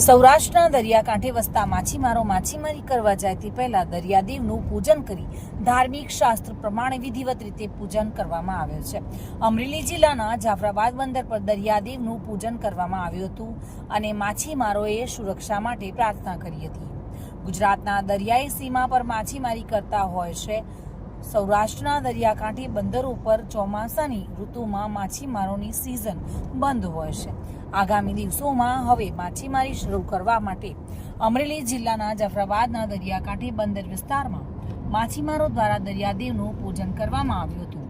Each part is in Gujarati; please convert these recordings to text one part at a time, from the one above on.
સૌરાષ્ટ્રના દરિયાકાંઠે વસતા માછીમારો માછીમારી કરવા જાય તે પહેલા દરિયાદેવનું પૂજન કરી ધાર્મિક શાસ્ત્ર પ્રમાણે વિધિવત રીતે પૂજન કરવામાં આવ્યું છે. અમરેલી જિલ્લાના જાફરાબાદ બંદર પર દરિયાદેવનું પૂજન કરવામાં આવ્યું હતું અને માછીમારોએ સુરક્ષા માટે પ્રાર્થના કરી હતી. ગુજરાતના દરિયાઈ સીમા પર માછીમારી કરતા હોય છે. સૌરાષ્ટ્રના દરિયાકાંઠે બંદર ઉપર ચોમાસાની ઋતુમાં માછીમારોની સિઝન બંધ હોય છે. આગામી દિવસોમાં હવે માછીમારી શરૂ કરવા માટે અમરેલી જિલ્લાના જાફરાબાદના દરિયાકાંઠે બંદર વિસ્તારમાં માછીમારો દ્વારા દરિયાદેવનું પૂજન કરવામાં આવ્યું હતું.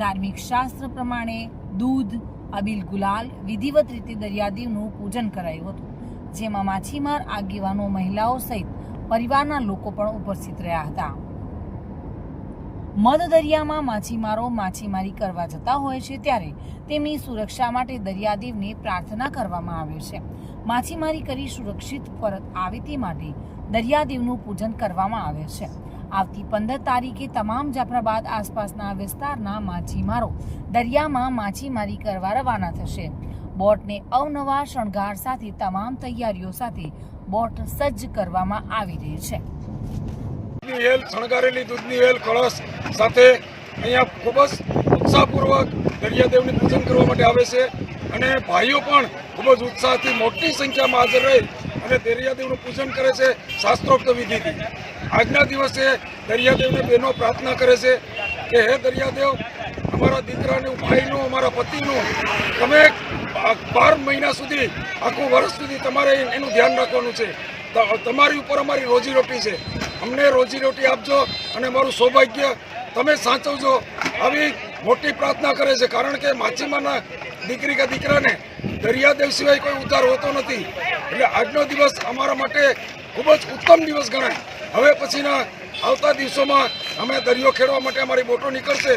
ધાર્મિક શાસ્ત્ર પ્રમાણે દૂધ, અબીલ ગુલાલ વિધિવત રીતે દરિયાદેવનું પૂજન કરાયું હતું, જેમાં માછીમાર આગેવાનો, મહિલાઓ સહિત પરિવારના લોકો પણ ઉપસ્થિત રહ્યા હતા. મધ દરિયામાં માછીમારો માછીમારી કરવા જતા હોય છે ત્યારે તેમની સુરક્ષા માટે દરિયાદેવને પ્રાર્થના કરવામાં આવે છે. માછીમારી કરી સુરક્ષિત પરત આવે તે માટે દરિયાદેવનું પૂજન કરવામાં આવે છે. આવતી પંદર તારીખે તમામ જાફરાબાદ આસપાસના વિસ્તારના માછીમારો દરિયામાં માછીમારી કરવા રવાના થશે. બોટને અવનવા શણગાર સાથે તમામ તૈયારીઓ સાથે બોટ સજ્જ કરવામાં આવી રહી છે. દૂધની વેલ, શણગારેલી દૂધની વેલ, કળશ સાથે અહીંયા ખૂબ જ ઉત્સાહપૂર્વક દરિયાદેવની પૂજન કરવા માટે આવે છે. અને ભાઈઓ પણ ખૂબ જ ઉત્સાહથી મોટી સંખ્યામાં હાજર રહી અને દરિયાદેવનું પૂજન કરે છે શાસ્ત્રોક્ત વિધિથી. આજના દિવસે દરિયાદેવને બહેનો પ્રાર્થના કરે છે કે, હે દરિયાદેવ, અમારા દીકરાનું, ભાઈનું, અમારા પતિનું તમે બાર મહિના સુધી, આખું વર્ષ સુધી તમારે એનું ધ્યાન રાખવાનું છે. તમારી ઉપર અમારી રોજીરોટી છે. અમને રોજીરોટી આપજો અને મારું સૌભાગ્ય તમે સાચવજો આવી મોટી પ્રાર્થના કરે છે. કારણ કે માછીમારના દીકરી કે દીકરાને દરિયાદેવ સિવાય કોઈ ઉદ્ધાર હોતો નથી. એટલે આજનો દિવસ અમારા માટે ખૂબ જ ઉત્તમ દિવસ ગણાય. હવે પછીના આવતા દિવસોમાં અમે દરિયો ખેડવા માટે અમારી બોટો નીકળશે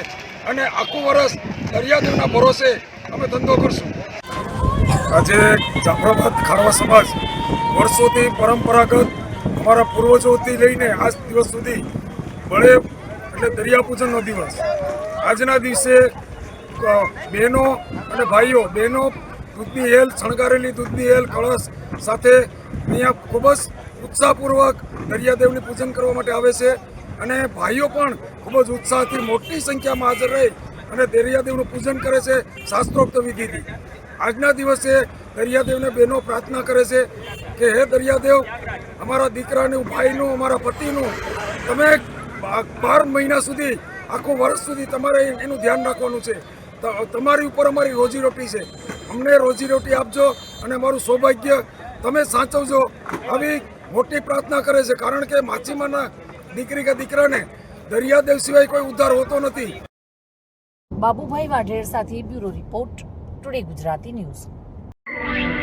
અને આખું વર્ષ દરિયાદેવના ભરોસે અમે ધંધો કરશું. આજે જાફરાબાદ ખારવા સમાજ વર્ષોથી પરંપરાગત અમારા પૂર્વજોથી લઈને આજ દિવસ સુધી બળે એટલે દરિયા પૂજનનો દિવસ. આજના દિવસે બહેનો અને ભાઈઓ, બહેનો દૂધની હેલ, શણગારેલી દૂધની હેલ, કળશ સાથે અહીંયા ખૂબ જ ઉત્સાહપૂર્વક દરિયાદેવની પૂજન કરવા માટે આવે છે અને ભાઈઓ પણ ખૂબ જ ઉત્સાહથી મોટી સંખ્યામાં હાજર રહી અને દરિયાદેવનું પૂજન કરે છે શાસ્ત્રોક્ત વિધિથી. આજના દિવસે દરિયાદેવને બહેનો પ્રાર્થના કરે છે કે હે દરિયાદેવ, અમારા દીકરાનું, ભાઈનું, અમારા પતિનું તમે બાર મહિના સુધી, આખું વર્ષ સુધી તમારે એનું ધ્યાન રાખવાનું છે. તમારી ઉપર અમારી રોજીરોટી છે. અમને રોજીરોટી આપજો અને મારું સૌભાગ્ય તમે સાચવજો. આવી મોટી પ્રાર્થના કરે છે. કારણ કે માછીમાના દીકરી કે દીકરાને દરિયાદેવ સિવાય કોઈ ઉદ્ધાર હોતો નથી. બાબુભાઈ વાઢેર સાથે bureau report, today Gujarati news. Bye.